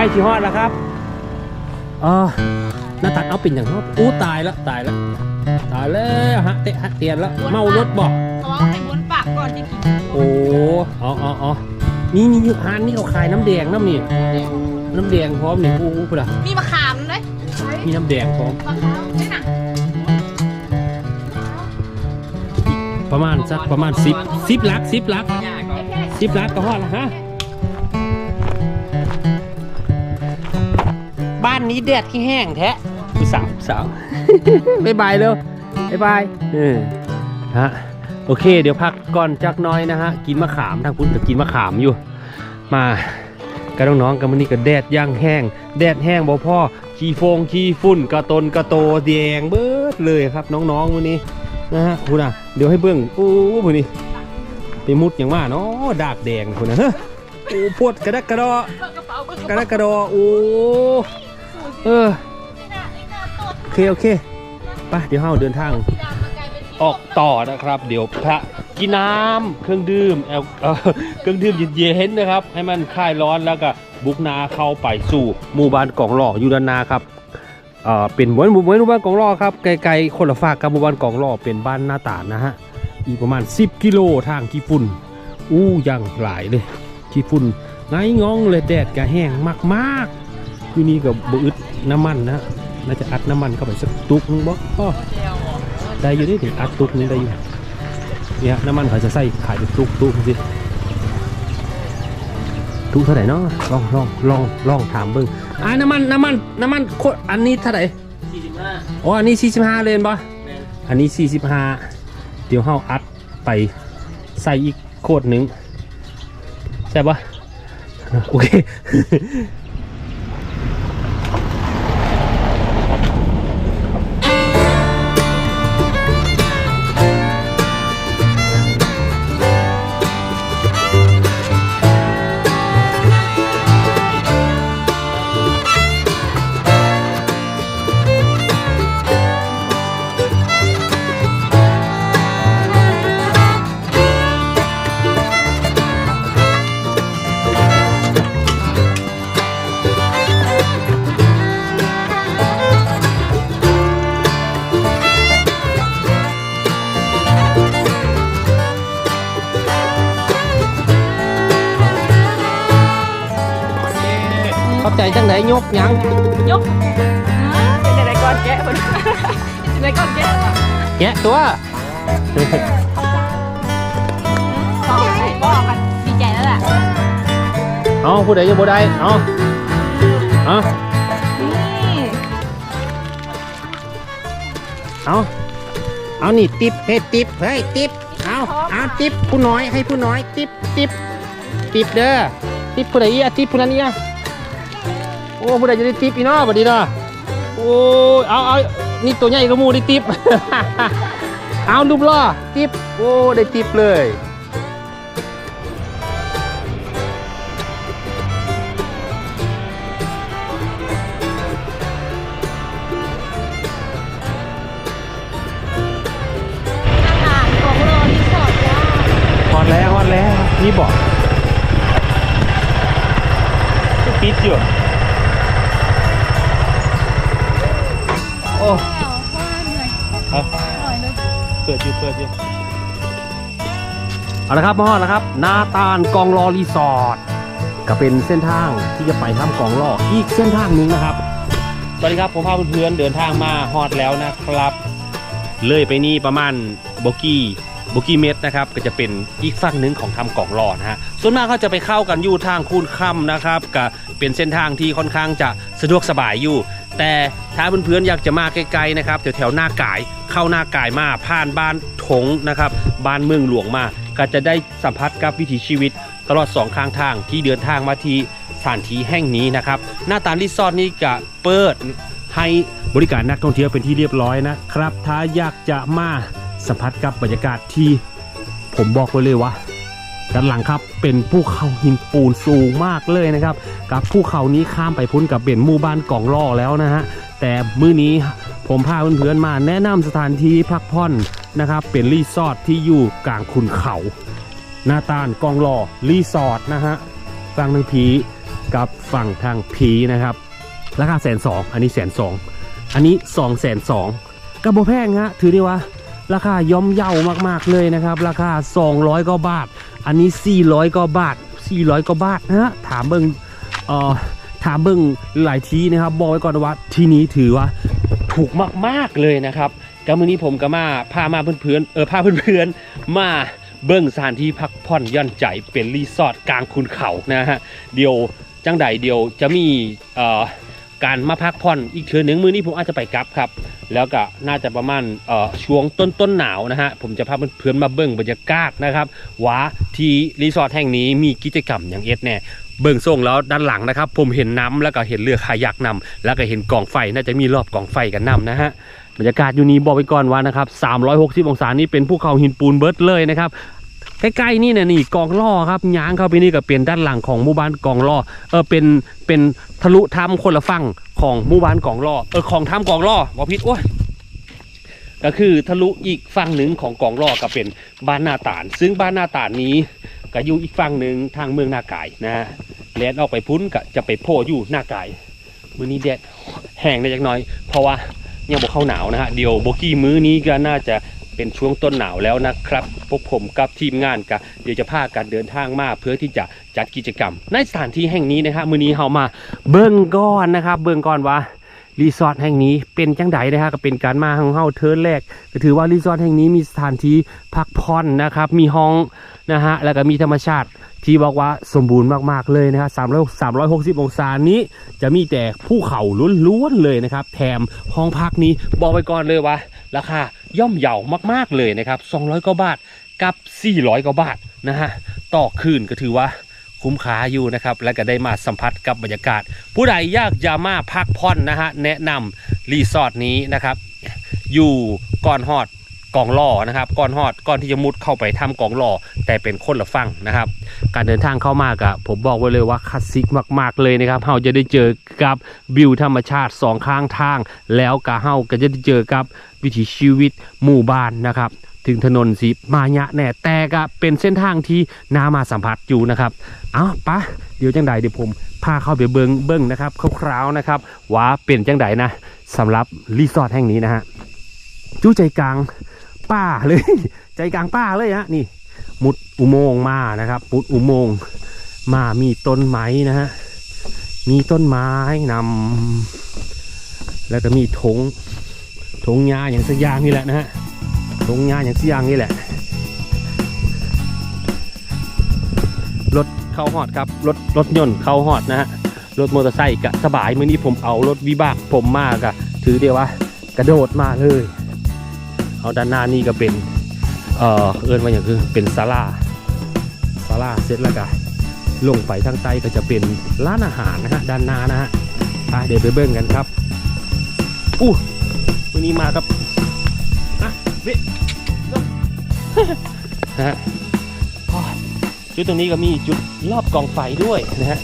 ล้ชิฮอดแล้วครับเออหน้าตัดเอาเป็นอย่างครับอู้ตายแล้วตายแล้วตายแล้วฮะเตะฮะเตียนแล้วเมารถบอกเพราะว่าให้วนปากก่อนจะกินโอ้อ๋ออ๋ออ๋อนี่นี่ฮานนี่เขาขายน้ำแดงน้ำนี่น้ำแดงพร้อมนี่อู้อู้พุ่นอะมีมะขามด้วยมีน้ำแดงพร้อมมะขามด้วยนะประมาณสักประมาณสิบสิบลักสิบลักสิบลักก็ฮอดแล้วฮะ บ้านนี้แดดที่แห้งแท้ผู้สาวผู้สาวบายบายเร็วบายบายเออฮะโอเค เดี๋ยวพักก่อนจักหน้อยนะฮะ กินมะขามทางพุ้นก็กินมะขามอยู่ มากับน้องๆกันวันนี้ก็แดดย่างแห้ง แดดแห้งบ่พ่อขี้ฟงขี้ฝุ่นกระตนกระโตแดงเบิดเลยครับ น้องๆวันนี้นะฮะคุณอะเดี๋ยวให้เบื้องโอ้พวกนี้ไปมุดอย่างว่าเนาะดากแดงคุณนะเฮ้อโอ้ปวดกระดักกระดอเปิดกระเป๋าเปิดกกระระดัเป๋ากกระดอโอ้ เออโอเคโอเคไปเดี๋ยวเราเดินทางออกต่อนะครับ เดี๋ยวพระกินน้ำเครื่องดื่มแอลเออเครื่องดื่มเย็นๆนะครับ ให้มันคลายร้อนแล้วก็บุกนาเข้าไปสู่หมู่บ้านกองหล่ออยู่ด้านนาครับเออเป็นเหมือนหมู่เหมือนหมู่บ้านกองหล่อครับไกลๆคนละฝากกับหมู่บ้านกองหล่อเป็นบ้านหน้าตานะฮะอีกประมาณ 10 กิโลทางขี้ฝุ่นอู้ยังหลายเลยขี้ฝุ่นไงงองเลยแดดก็แห้งมากๆอยู่นี่ก็บอึด น้ำมันนะน่าจะอัดน้ำมันเข้าไปสักตุกนึงบ่อ้อเดียวได้อยู่ดิถึงอัดตุกนึงได้อยู่เนี่ยน้ำมันเขาจะใส่ขายเป็นตุกตุกสิตุกเท่าไหร่เนาะลองลองลองลองถามเบิ้งอ่าน้ำมันน้ำมันน้ำมันโคตรอันนี้เท่าไหร่สี่สิบห้าอ๋ออันนี้45เลยเห็นปะอันนี้45เดี๋ยวเฮาอัดไปใส่อีกโคตรหนึ่งใช่ปะโอเคาใจจังไหนยกยังยกเป็นอะไรก่อนแกะเป็นอะไรก่อนแกะแกะตัวบอกบอกกันดีใจแล้วแหละเอาผู้ใดยังบ่ได้เอาเอานี่เอาเอานี่ติปเฮ้ยติปเฮ้ยติปเอาเอาติปผู้น้อยให้ผู้น้อยติปติปติปเด้อติปผู้ใดอีอะติปผู้นั้นอีอะ โอ้ผู้ใดจะได้ติปอีเนาะบัดนี้เนาะโอ้ยเอาเอานี่ตัวใหญ่กว่าหมูได้ติป เอารูปล่อติปโอ้ได้ติปเลยอาหารของเราที่สอดจ้าฮอดแล้วฮอดแล้วนี่บอกปิดอยู่ เปิดอยู่เปิดอยู่เอาละครับมาฮอดแล้วครับ นาตาลกองรอรีสอร์ทก็เป็นเส้นทางที่จะไปถ้ำกองรออีกเส้นทางหนึ่งนะครับสวัสดีครับผมพาเพื่อนๆเดินทางมาฮอดแล้วนะครับ เลยไปนี่ประมาณโบกี้โบกี้เมตรนะครับ ก็จะเป็นอีกฝั่งหนึ่งของถ้ำกองรอนะฮะส่วนมากเขาจะไปเข้ากันอยู่ทางคูนค่ำนะครับก็เป็นเส้นทางที่ค่อนข้างจะสะดวกสบายอยู่ แต่ถ้าเพื่อนๆอยากจะมาไกลๆนะครับแถวๆหน้ากายเข้าหน้ากายมาผ่านบ้านถงนะครับบ้านเมืองหลวงมาก็จะได้สัมผัสกับวิถีชีวิต ตลอดสองข้างทางที่เดินทางมาที่สถานที่แห่งนี้นะครับหน้าตารีสอร์ทนี่จะเปิดให้บริการนักท่องเที่ยวเป็นที่เรียบร้อยนะครับ ถ้าอยากจะมาสัมผัสกับบรรยากาศที่ ผมบอกไว้เลยว่า ด้านหลังครับเป็นภูเขาหินปูนสูงมากเลยนะครับ กับภูเขานี้ข้ามไปพ้นกับเป็นหมู่บ้านกองล่อแล้วนะฮะแต่มื้อนี้ผมพาเพื่อนๆมาแนะนำสถานที่พักผ่อนนะครับเป็นรีสอร์ทที่อยู่กลางขุนเขาหน้าตาลกองล่อรีสอร์ทนะฮะฟังทางผีกับฝั่งทางพีนะครับราคาแสนสองอันนี้แสนสองอันนี้สองแสนสองกระโบแพงฮะถือได้ว่าราคาย่อมเยาวมากๆเลยนะครับ ราคา 200กว่าบาท อันนี้ 400กว่าบาท 400กว่าบาทนะฮะถามเบิงเอ่อถามเบิงหลายทีนะครับ บอกไว้ก่อนว่าที่นี้ถือว่าถูกมากๆเลยนะครับก็มื้อนี้ผมก็มาพามาเพื่อนๆเออพาเพื่อนๆมาเบิ้งสถานที่พักผ่อนย่อนใจเป็นรีสอร์ทกลางคุณเขานะฮะเดี๋ยวจังใดเดี๋ยวจะมีเอ่อ การมาพักผ่อนอีกเทือหนึงมือนี้ผมอาจจะไปกลับครับ แล้วก็น่าจะประมาณเอ่อช่วงต้นต้นหนาวนะฮะผมจะพาเพื่อนมาเบิ่งบรรยากาศนะครับว่าที่รีสอร์ทแห่งนี้มีกิจกรรมอย่างเอ็ดแน่เบิ่งส่งแล้วด้านหลังนะครับ ผมเห็นน้ำแล้วก็เห็นเรือคายักนำแล้วก็เห็นกองไฟน่าจะมีรอบกองไฟกันนำนะฮะบรรยากาศอยู่นี้บอกไว้ก่อนว่านะครับ360 องศานี่เป็นภูเขาหินปูนเบิร์ดเลยนะครับ ใกล้ๆนี่เนี่ยนี่กองล่อครับย้างเข้าไปนี่ก็เป็นด้านหลังของหมู่บ้านกองล่อเออเป็นเป็นทะลุถ้ำคนละฝั่งของหมู่บ้านกองล่อเออของถ้ำกองล่อบอพิษโอ้ยก็คือทะลุอีกฝั่งหนึ่งของกองล่อก็เป็นบ้านหน้าตาลซึ่งบ้านหน้าตาลนี้ก็อยู่อีกฝั่งหนึ่งทางเมืองนากายนะฮะแลนออกไปพุ้นก็จะไปโผล่อยู่หน้ากายมื้อนี้แดดแห้งได้จักน่อย เพราะว่ายังบอกเข้าหนาวนะฮะเดี๋ยวโบกี้มื้อนี้ก็น่าจะ เป็นช่วงต้นหนาวแล้วนะครับพวกผมกับทีมงานกะเดี๋ยวจะพากันเดินทางมาเพื่อที่จะจัดกิจกรรม ในสถานที่แห่งนี้นะครับมือนี้เรามาเบิ่งก่อนนะครับ เบิ่งก่อนว่ารีสอร์ทแห่งนี้เป็นจังไดนะฮะก็เป็นการมาของเฮาเทิร์นแรกก็ถือว่ารีสอร์ทแห่งนี้มีสถานที่พักผ่อนนะครับ มีห้องนะฮะแล้วก็มีธรรมชาติที่บอกว่าสมบูรณ์มากๆเลยนะครับ300 360 องศานี้จะมีแต่ภูเขาล้วนๆเลยนะครับ แถมห้องพักนี้บอกไปก่อนเลยว่า ราคา ย่อมเยาวมากๆเลยนะครับ 200กว่าบาทกับ 400กว่าบาทนะฮะต่อคืนก็ถือว่าคุ้มค่าอยู่นะครับ และก็ได้มาสัมผัสกับบรรยากาศ ผู้ใดอยากจะมาพักผ่อนนะฮะแนะนำรีสอร์ทนี้นะครับ อยู่ก่อนฮอด กองล่อนะครับก่อนฮอดก่อนที่จะมุดเข้าไปทำกองล่อแต่เป็นคนละฝั่งนะครับ การเดินทางเข้ามากะผมบอกไว้เลยว่าคลาสสิกมาก ๆเลยนะครับเราจะได้เจอกับวิวธรรมชาติสองข้างทาง แล้วกะเฮาก็จะได้เจอกับวิถีชีวิตหมู่บ้านนะครับถึงถนนสีมายะแน่แต่ก็เป็นเส้นทางที่นามาสัมผัสอยู่นะครับเอาปะเดี๋ยวจังใดเดี๋ยวผมพาเข้าไปเบิงเบิ้งนะครับคร่าวๆนะครับว่าเป็นจังใดนะสำหรับรีสอร์ทแห่งนี้นะฮะจู้ใจกลาง ป่าเลย ใจกลางป่าเลยฮะนี่ มุดอุโมงค์มานะครับมุดอุโมงค์มามีต้นไม้นะฮะมีต้นไม้นำแล้วก็มีถงถงหญ้าอย่างสักอย่างนี่แหละนะฮะถงหญ้าอย่างสักอย่างนี่แหละรถเข้าหอดครับรถรถยนต์เข้าหอดนะฮะรถมอเตอร์ไซค์กะสบายเมื่อนี้ผมเอารถวิบากผมมากอะถือเดียวว่ากระโดดมาเลย เอาด้านหน้านี่ก็เป็น เอ่อเอินว่าอย่างคือเป็นศาลาศาลาเสร็จแล้วก็ลงไปทางใต้ก็จะเป็นร้านอาหารนะฮะด้านหน้านะฮะไปเดี๋ยวไปเบิ้งกันครับอู้วันนี้มากับอะวิฮะจุดตรงนี้ก็มีจุดรอบกองไฟด้วยนะฮะ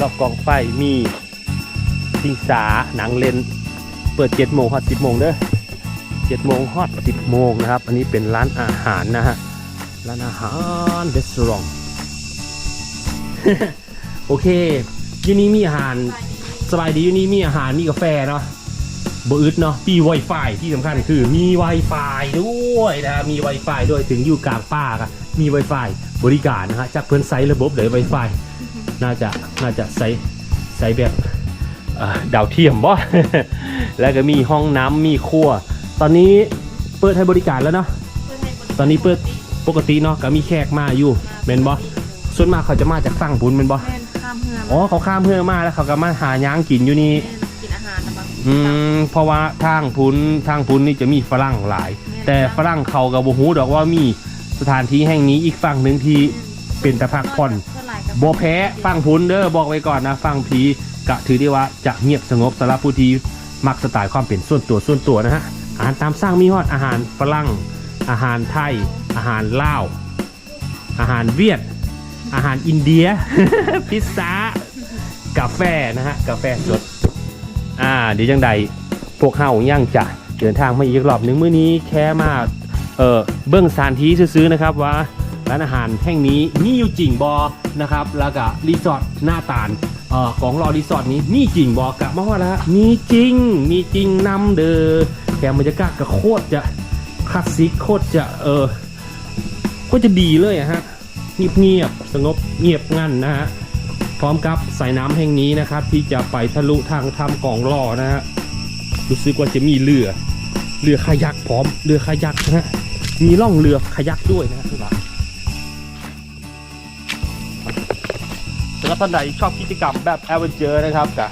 รอบกองไฟมีสิงสาหนังเลน เปิด7โมงฮอด10โมงเด้อ เจ็ดโมงฮอตสิบโมงนะครับ อันนี้เป็นร้านอาหารนะฮะ ร้านอาหารเดสรองโอเคอยูนี้มีอาหารสบายดีอยูนี้มีอาหารมีกาแฟเนาะบอึดเนาะมี Wi-Fi ที่สำคัญคือมี Wi-Fi ด้วยนะฮะมี Wi-Fi ด้วยถึงอยู่กลางป่าก็มี Wi-Fi บริการนะฮะจากเพื่อนไซต์ระบบเลย Wi-Fi น่าจะน่าจะใส่ใส่แบบเอ่อดาวเทียมบ่แล้วก็มีห้องน้ำมีครัว ตอนนี้เปิดให้บริการแล้วเนาะ ตอนนี้เปิดปกติเนาะก็มีแขกมาอยู่เมนบอส่วนมากเขาจะมาจากฝั่งพุนเมนบอแม่นข้ามเมืองอ๋อเขาข้ามเพื่อมาแล้วเขาก็มาหาย่างกินอยู่นี่ แม่นกินอาหารนะบางอืมเพราะว่าทางพุนทางพุนนี่จะมีฝรั่งหลาย แต่ฝรั่งเขากับบูฮูดอกว่ามีสถานที่แห่งนี้อีกฝั่งหนึ่งที่เป็นตะพักผ่อนเท่าไหร่กับโบแพ้ฟังพุนเด้อบอกไว้ก่อนนะฟังพีกะถือได้ว่าจะเงียบสงบสำหรับผู้ที่มักสไตล์ความเป็นส่วนตัวส่วนตัวนะฮะ อาหารตามสั่งมีฮอดอาหารฝรั่ง อาหารไทย อาหารลาว อาหารเวียด อาหารอินเดีย พิซซ่า กาแฟนะฮะ กาแฟสด อ่าเดี๋ยวจังใดพวกเฮาย่างจะเดินทางมาอีกรอบหนึ่งมื้อนี้แค่มาเออเบื้องสถานที่ซื้อๆนะครับว่าร้านอาหารแห่งนี้มีอยู่จริงบอนะครับแล้วก็รีสอร์ทหน้าตาลเออกองรอรีสอร์ทนี้มีจริงบอกกลับมาว่าแล้วฮะมีจริงมีจริงนำเด้อ แถมบรรยากาศก็โคตรจะคลาสสิกโคตรจะเออโคตรจะดีเลยฮะเงียบเงียบๆสงบเงียบงันนะฮะพร้อมกับสายน้ำแห่งนี้นะครับ ที่จะไปทะลุทางทำกองล่อนะฮะรู้สึกว่าจะมีเรือเรือคายักพร้อมเรือคายักนะฮะมีล่องเรือคายักด้วยนะฮะทุกท่านสำหรับท่านใดชอบกิจกรรมแบบแอดเวนเจอร์นะครับกับ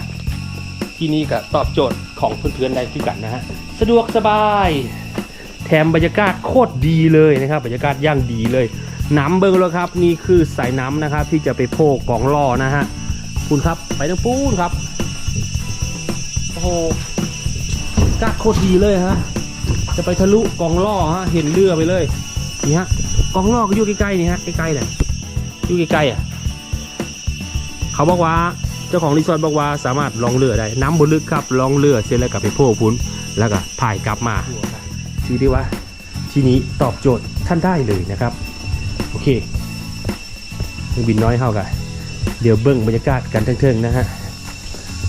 ที่นี่ก็ตอบโจทย์ ของเพื่อนๆได้ที่กันนะฮะสะดวกสบาย แถมบรรยากาศโคตรดีเลยนะครับ บรรยากาศย่างดีเลยน้ำเบิ้งแล้วครับ นี่คือสายน้ำนะครับ ที่จะไปโพกกองล่อนะฮะคุณครับไปทางปูนครับโอ้โหบรรยากาโคตรดีเลยฮะจะไปทะลุกองล่อฮะเห็นเรือไปเลยนี่ฮะกองล่อก็อยู่ใกล้ๆนี่ฮะใกล้ๆเนี่ยอยู่ใกล้ๆอะเขาบอกว่า เจ้าของรีสอร์ทบอกว่าสามารถลองเรือได้น้ำบนลึกครับลองเรือเสร็จแล้วก็ไปโพกพุ้นแล้วก็พายกลับมาชื่อที่ว่าที่นี้ตอบโจทย์ท่านได้เลยนะครับ โอเคเครื่องบินน้อยเฮากะเดี๋ยวเบิ้งบรรยากาศกันเทิงๆนะฮะ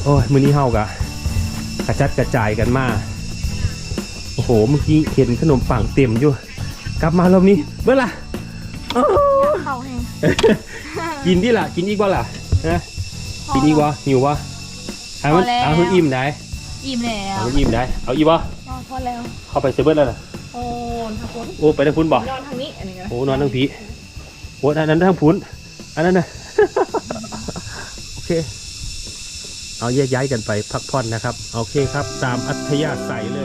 โอ้ยมื้อนี้เฮากะกระจัดกระจายกันมาโอ้โหเมื่อกี้เห็นขนมปังเต็มอยู่ กลับมารอบนี้เบิ้งล่ะอ้าวเขาแห้งกินที่ล่ะกินอีกบ่ล่ะนะ กินอีกบ่หิวบ่เอามันเอามันอิ่มได้อิ่มแล้วเอามันอิ่มได้เอาอีกบ่นอนพอแล้ว เข้าไปเซเบิร์แล้วนะโอ้นทางคนโอ้ไปทางพุ้นบ่นอนทางนี้ อันนี้ก็โอ้นอนทั้งผีโอ้อันนั้นทั้งพุ้นอันนั้นนะ โอเค เอาแยกย้ายกันไปพักผ่อนนะครับ โอเคครับ ตามอัธยาศัยเลย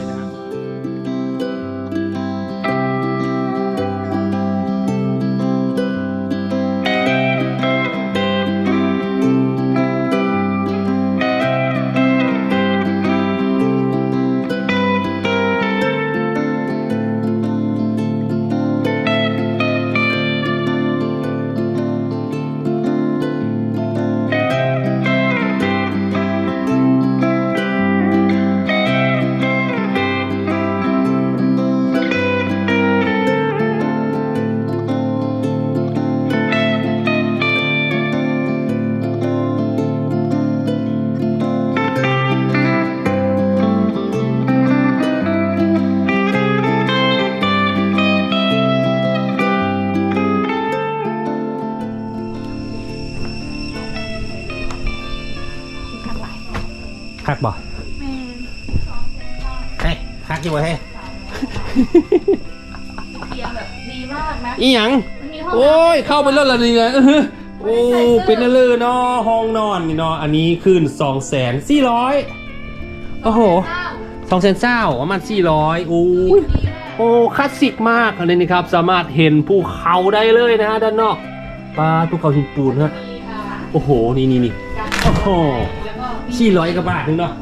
คักบ่แม่เฮ้ยคักอยู่บ่เฮ้ยเตียงแบบดีมากนะอีหยัง มันมีห้องโอ้ย เข้าไปแล้วละนี่เลยอื้อหือโอ้ เป็นนั่นเลยเนาะห้องนอนนี่เนาะอันนี้คืนสองแสนสี่ร้อยโอ้โหสองแสนเศร้าประมาณสี่ร้อยโอ้ยโอ้คลาสสิกมากอันนี้นะครับสามารถเห็นภูเขาได้เลยนะฮะด้านนอกปลาภูเขาหินปูนฮะโอ้โหนี่นี่นี่โอ้โห สี่ร้อยกว่าบาทนึงเนาะ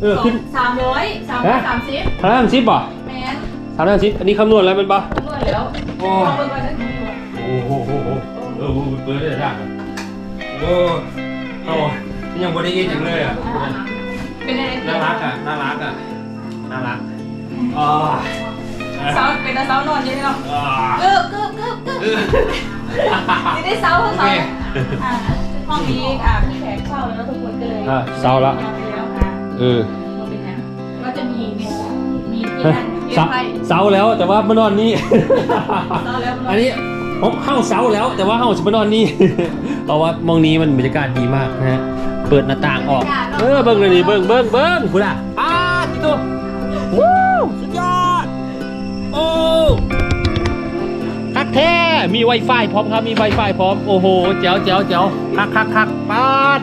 เออขึ้นสามร้อยสามร้อยสามสิบสามร้อยสามสิบป่ะแมนสามร้อยสามสิบอันนี้คำนวณแล้วเป็นป่ะคำนวณแล้วโอ้ลองเบิ่งก่อนนะโอ้โหโอ้โหเออเปิดได้ท่าโอ้โอ้ยังบริเอจังเลยอะเป็นอะไรน่ารักอะน่ารักอะน่ารักอ๋อเซาเป็นเซานอนเยอะเนาะอ่าเกือบเกือบเกือบเกือบเออนี่ได้เซาทั้งโอเซาเคอ่า ห้องนี้อ่าพี่แขกเข้าแล้วทุกคนก็เลยอะเซาละนอนไปแล้วค่ะเออเป็นไงก็จะมีมีมีที่เฮ้ยนั่งเตียเสางไฟเสาแล้วแต่ว่ามานอนนี่เซาแล้วมันอันนี้ผมเข้าเสาแล้วแต่ว่าเข้าจะมานอนนี่ เพราะว่ามองนี้มันบรรยากาศดีมากนะฮะ เปิดหน้าต่างออก เออเบิ้งเลยดิเบิ้งเบิ้งเบิ้งคุณอะป้าจิตัววู้สุดยอด โอ้คักแท้ มี Wi-Fi พร้อมครับ มี Wi-Fi พร้อม โอ้โหแจ๋วแจ๋วแจ๋วคักคักคักปาด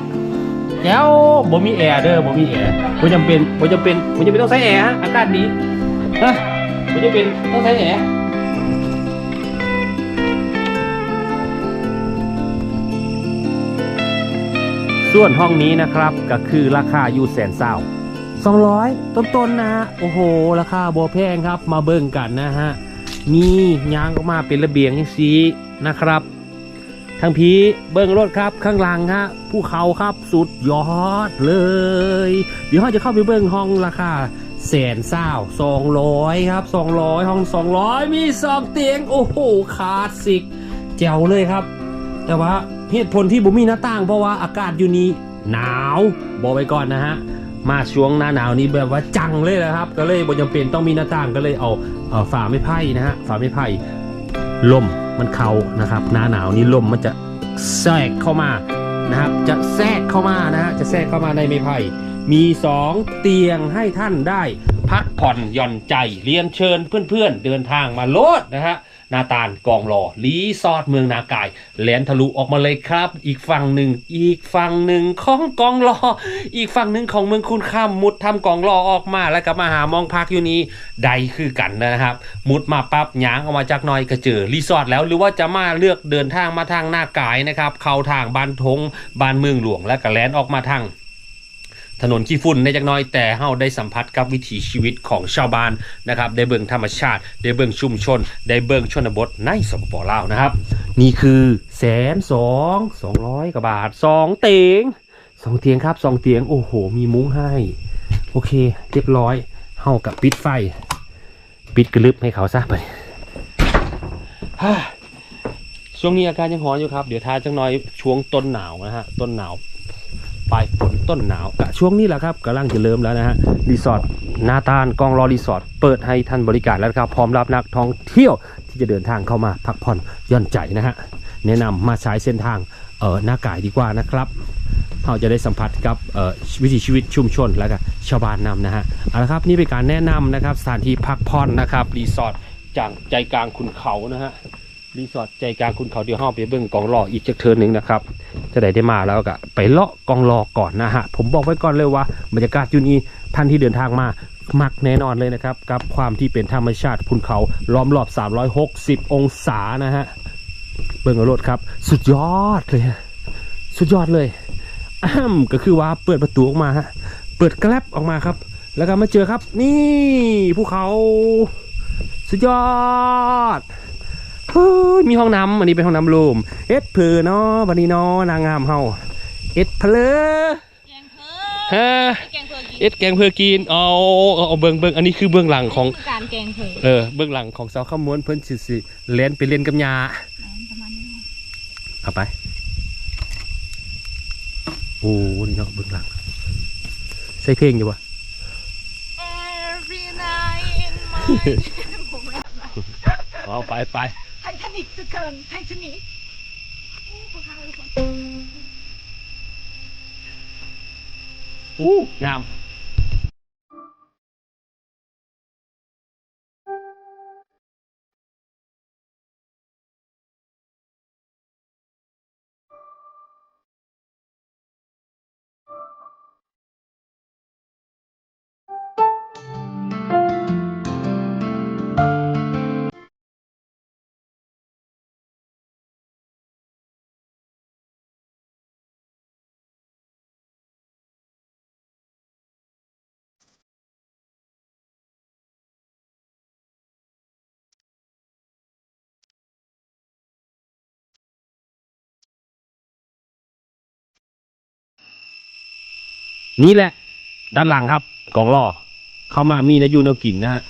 แจ๋วบ่มีแอร์เด้อบ่มีแอร์บ่จำเป็นบ่จำเป็นบ่จำเป็นต้องใช้แอร์ฮะอากาศดีฮะบ่จำเป็นต้องใช้แอร์ส่วนห้องนี้นะครับก็คือราคาอยู่แสนเศร้า200 ต้นๆนะฮะ โอ้โห ราคาบัวแพงครับ มาเบิ่งกันนะฮะ มียางออกมาเป็นระเบียงอย่างสีนะครับทางพีเบิ่งรถครับข้างหลังฮะภูเขาครับสุดยอดเลย เดี๋ยวเราจะเข้าไปเบิ่งห้องราคาแสนเศร้าสองร้อยครับสองร้อยห้องสองร้อยมีสองเตียงโอ้โหคลาสสิกแจ๋วเลยครับ แต่ว่าเหตุผลที่บุมีหน้าต่างเพราะว่าอากาศอยู่นี้หนาวบอกไว้ก่อนนะฮะ มาช่วงหน้าหนาวนี้แบบว่าจังเลยนะครับ ก็เลยบ่จำเป็นต้องมีหน้าต่างก็เลยเอาเอ่อฝาไม้ไผ่นะฮะฝาไม้ไผ่ลมมันเข้านะครับหน้าหนาวนี้ลมมันจะแทรกเข้ามานะครับ จะแทรกเข้ามานะฮะจะแทรกเข้ามาในไม้ไผ่มีสองเตียงให้ท่านได้ พักผ่อนหย่อนใจเรียนเชิญเพื่อนๆเดินทางมาโลดนะฮะ นาตาลกองรอรีสอร์ทเมืองนากายแหลนทะลุออกมาเลยครับ อีกฝั่งหนึ่ง อีกฝั่งหนึ่งของกองรออีกฝั่งหนึ่งของเมืองคุณข้ามมุดทำกองรอออกมาแล้วก็มาหามองพักอยู่นี้ใดคือกันนะครับ มุดมาปั๊บหยางออกมาจากน้อยก็เจอรีสอร์ทแล้วหรือว่าจะมาเลือกเดินทางมาทางหน้ากายนะครับเข้าทางบ้านทงบ้านเมืองหลวงและก็แลนออกมาทาง ถนนขี้ฝุ่นในจักน้อยแต่เฮาได้สัมผัสกับวิถีชีวิตของชาวบ้านนะครับได้เบิ่งธรรมชาติ ได้เบิ่งชุมชน ได้เบิ่งชนบทในสปปลาวนะครับ นี่คือแสนสองสองร้อยกว่าบาทสองเตียงสองเตียงครับสองเตียงโอ้โห มีมุ้งให้ โอเค เรียบร้อยเฮากับปิดไฟ ปิดกระลึบให้เขาซะไปช่วงนี้อาการยังหอนอยู่ครับ เดี๋ยวทาจังน้อยช่วงต้นหนาวนะฮะ ต้นหนาว ปลายฝนต้นหนาวกะช่วงนี้แหละครับกำลังจะเริ่มแล้วนะฮะรีสอร์ทนาตาลกองรอรีสอร์ทเปิดให้ท่านบริการแล้วครับ พร้อมรับนักท่องเที่ยวที่จะเดินทางเข้ามาพักผ่อนย่อนใจนะฮะแนะนำมาใช้เส้นทางเออหน้ากายดีกว่านะครับเราจะได้สัมผัสกับวิถีชีวิตชุมชนแล้วก็ชาวบ้านนำนะฮะเอาละครับนี่เป็นการแนะนำนะครับสถานที่พักผ่อนนะครับรีสอร์ทจากใจกลางคุณเขานะฮะรีสอร์ทใจกลางคุณเขาเดี๋ยวห้องไปเบิ่งกองรออีกจักเทินหนึ่งนะครับ จะได้ได้มาแล้วก็ไปเลาะกองรอก่อนนะฮะ ผมบอกไว้ก่อนเลยว่าบรรยากาศอยู่นี้ท่านที่เดินทางมามักแน่นอนเลยนะครับ กับความที่เป็นธรรมชาติภูเขาล้อมรอบ 360 องศานะฮะ เบิ่งเอารถครับ สุดยอดเลยสุดยอดเลยอ้มก็คือว่าเปิดประตูออกมาฮะเปิดแกลบออกมาครับ แล้วก็มาเจอครับ นี่ภูเขา สุดยอด เฮ้ยมีห้องน้ำอันนี้เป็นห้องน้ำรูมเอ็ดเพอเนาะวันนี้เนาะนางงามเฮาเอ็ดเพลอแกงเพอฮะแกงเพอกินเอ็ดแกงเพอกินเอาเอาเอาเบิ่งเบิ่งอันนี้คือเบื้องหลังของคือการแกงเพอเออเบื้องหลังของสาวข้ามม้วนเพิ่นสิสิเล่นไปเล่นกับยาประมาณนี้เอาไปโอ้นี่เนาะเบื้องหลังใส่เพลงอยู่ปะ Every night in my ผมรักเอาไปไปไททานิกทุกคนไททานิกอู้งาม นี่แหละ ด้านหลังครับกองล่อเข้ามามีนะยูนอากินนะฮะ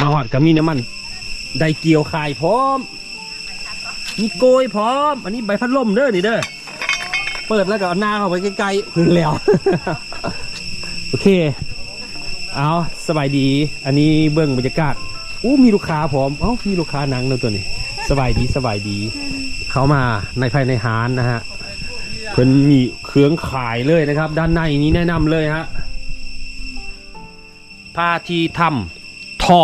มาหอดกับมีน้ำมัน ไดเกี่ยวขายพร้อม มีโกยพร้อม อันนี้ใบพัดลมเด้อนี่เด้อเปิดแล้วก็เอาหน้าเข้าไปใกล้ๆพื้นแล้ว โอเค เอาสบายดี อันนี้เบื้องบรรยากาศอู้มีลูกค้าพร้อมเอ้ามีลูกค้านังเนอตัวนี้ สบายดีสบายดี เขามาในภายในฮานนะฮะ พิ่นมีเครื่องขายเลยนะครับ ด้านในนี้แนะนำเลยฮะผ้าที่ทำท่อ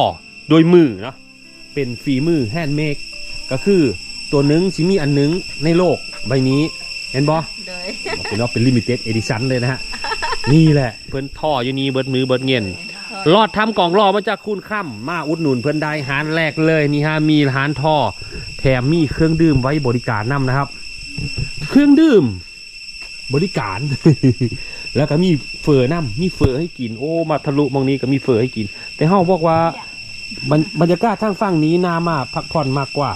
โดยมือเนาะเป็นฝีมือแฮนด์เมดก็คือตัวหนึงสิมีอันหนึงในโลกใบนี้เห็นบ่เลยบอกเป็นว่าเป็นลิมิเต็ดเอดิชันเลยนะฮะ นี่แหละเพิ่นท่ออยู่นี่เบิดมือเบิดเงินรอดทำกล่องรอมาจากคุณค่ำมาอุดหนุนเพิ่นได้หารแรกเลยนี่ฮะมีหารท่อ แถมมีเครื่องดื่มไว้บริการนํนะครับ เครื่องดื่ม บริการ แล้วก็มีเฟอร์น้ำมีเฟอร์ให้กิน โอ้ มาทะลุมองนี้ก็มีเฟอร์ให้กิน แต่เฮาบอกว่าบรรยากาศทางฝั่งนี้นามาพักผ่อนมากกว่า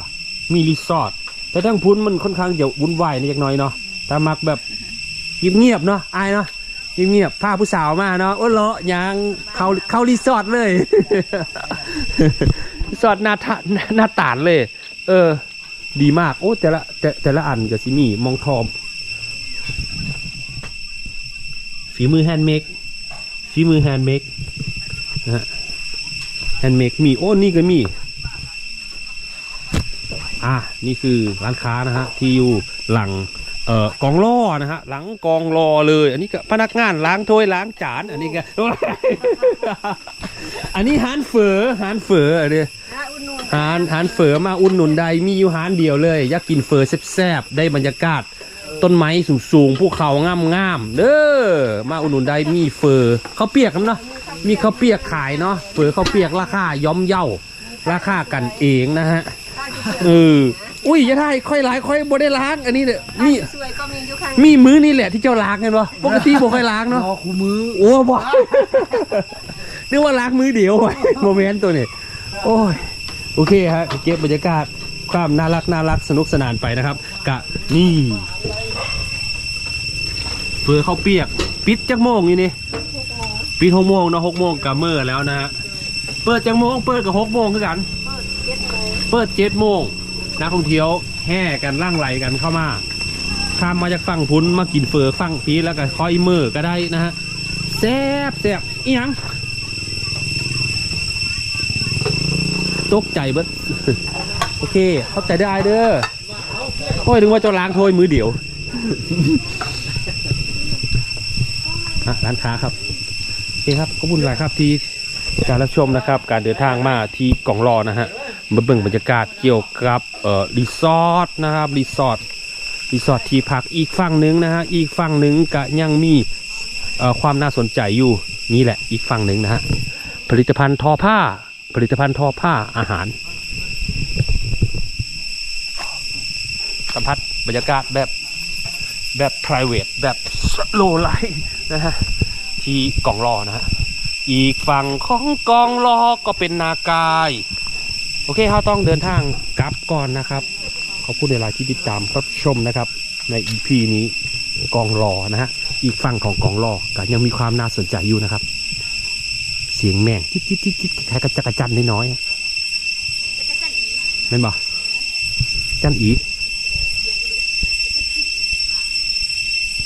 มีรีสอร์ทแต่ทางพุ้นมันค่อนข้างจะวุ่นวายนิดน่อยเนาะแต่มักแบบเงียบๆเนาะอายเนาะเงียบๆพาผู้สาวมาเนาะโอ้เลาะยางเข้าเข้ารีสอร์ทเลยรีสอร์ทหนาทะหน้าตานเลย เออ ดีมาก โอ้แต่ละแต่แต่ละอันก็สิมีมองทอม ฝีมือแฮนด์เมดฝีมือแฮนด์เมดนะฮะแฮนด์เมดมีโอ้นี่ก็มี อะนี่คือร้านค้านะฮะที่อยู่หลังเอ่อกองล่อนะฮะหลังกองรอเลย อันนี้ก็พนักงานล้างถ้วยล้างจานอันนี้ก็อันนี้ฮานเฝอฮานเฝออันนี้นะอุ่นนุ่นฮานฮานเฝอมาอุ่นหนุนใดมีอยู่ฮานเดียวเลย อยากกินเฝอแซ่บๆได้บรรยากาศ ต้นไม้สูงๆภูเขางามๆเด้อมาอุ่นหนุนใดมีเฝอข้าวเปียกครับเนาะมีข้าวเปียกขายเนาะเฝอข้าวเปียกราคาย่อมเยาราคากันเองนะฮะเอออุ้ยอย่าได้ค่อยล้างค่อยบ่ได้ล้างอันนี้เนี่ยมีสวยก็มีอยู่ข้างมีมื้อนี่แหละที่เจ้าล้างกันวะปกติบ่ค่อยล้างเนาะรอคูมือโอ้บ่นึกว่าล้างมือเดียวไว้โมเมนต์ตัวนี้โอ้ยโอเคฮะเก็บบรรยากาศ ความน่ารักน่ารักสนุกสนานไปนะครับ กะนี่เฟือข้าวเปียก ปิดจักโมงอยู่นี่ปิดหกโมงเนาะหกโมงกับเมื่อแล้วนะฮะเปิดจักโมงเปิดกับหกโมงคือกันเจ็ดโมงเปิดเจ็ดโมงนักท่องเที่ยวแห่กันล่างไหลกันเข้ามาข้ามมาจากฝั่งพุ้นมากินเฟอฝั่งพีแล้วก็คอยเมื่อก็ได้นะฮะแซ่บแซ่บอีหยังตกใจเบิด โอเค เข้าใจได้เด้อโอ้ยนึกว่าจะล้างถ้วยมือเดียวอะร้านค้าครับโอเคครับขอบคุณหลายครับที่การรับชมนะครับ การเดินทางมาที่กล่องรอนะฮะมาเบิ่งบรรยากาศเกี่ยวกับเอ่อรีสอร์ทนะครับรีสอร์ทรีสอร์ทที่พักอีกฝั่งหนึ่งนะฮะอีกฝั่งหนึ่งก็ยังมีเอ่อความน่าสนใจอยู่นี่แหละอีกฝั่งหนึ่งนะฮะผลิตภัณฑ์ทอผ้า ผลิตภัณฑ์ทอผ้าอาหาร สัมผัสบรรยากาศแบบแบบ p r i v a t แบบโลไลท์นะฮะที่กองรอนะฮะอีกฝั่งของกองรอก็เป็นนากาย โอเคเราต้องเดินทางกลับก่อนนะครับ ขอบคุณในไลน์ที่ติดตามรับชมนะครับ ใน EP นี้กองรอนะฮะอีกฝั่งของกองรอก็ยังมีความน่าสนใจอยู่นะครับ เสียงแมงจิ๊ดจิ๊ดจิ๊ดจิ๊ดคล้ายกับจักรจันทร์น้อยๆแม่นบอกจันอี